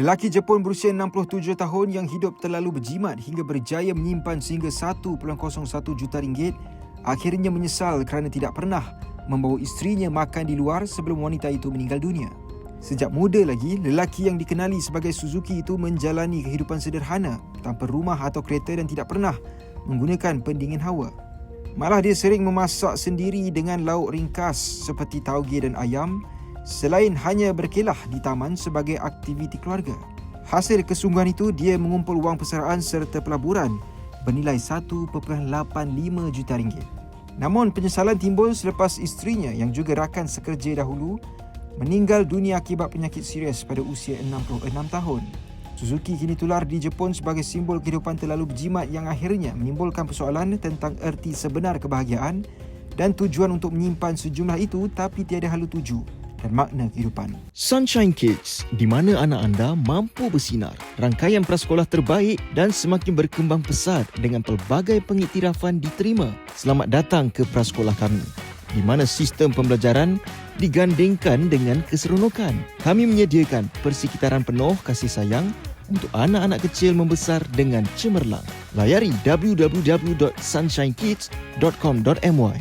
Lelaki Jepun berusia 67 tahun yang hidup terlalu berjimat hingga berjaya menyimpan sehingga 1.01 juta ringgit akhirnya menyesal kerana tidak pernah membawa isterinya makan di luar sebelum wanita itu meninggal dunia. Sejak muda lagi, lelaki yang dikenali sebagai Suzuki itu menjalani kehidupan sederhana tanpa rumah atau kereta dan tidak pernah menggunakan pendingin hawa. Malah dia sering memasak sendiri dengan lauk ringkas seperti tauge dan ayam selain hanya berkelah di taman sebagai aktiviti keluarga. Hasil kesungguhan itu, dia mengumpul wang persaraan serta pelaburan bernilai 1.85 juta ringgit. Namun penyesalan timbul selepas isterinya yang juga rakan sekerja dahulu meninggal dunia akibat penyakit serius pada usia 66 tahun. Suzuki kini tular di Jepun sebagai simbol kehidupan terlalu berjimat yang akhirnya menimbulkan persoalan tentang erti sebenar kebahagiaan dan tujuan untuk menyimpan sejumlah itu tapi tiada halu tuju dan makna kehidupan. Sunshine Kids, di mana anak anda mampu bersinar. Rangkaian prasekolah terbaik dan semakin berkembang pesat dengan pelbagai pengiktirafan diterima. Selamat datang ke prasekolah kami, di mana sistem pembelajaran digandingkan dengan keseronokan. Kami menyediakan persekitaran penuh kasih sayang untuk anak-anak kecil membesar dengan cemerlang. Layari www.sunshinekids.com.my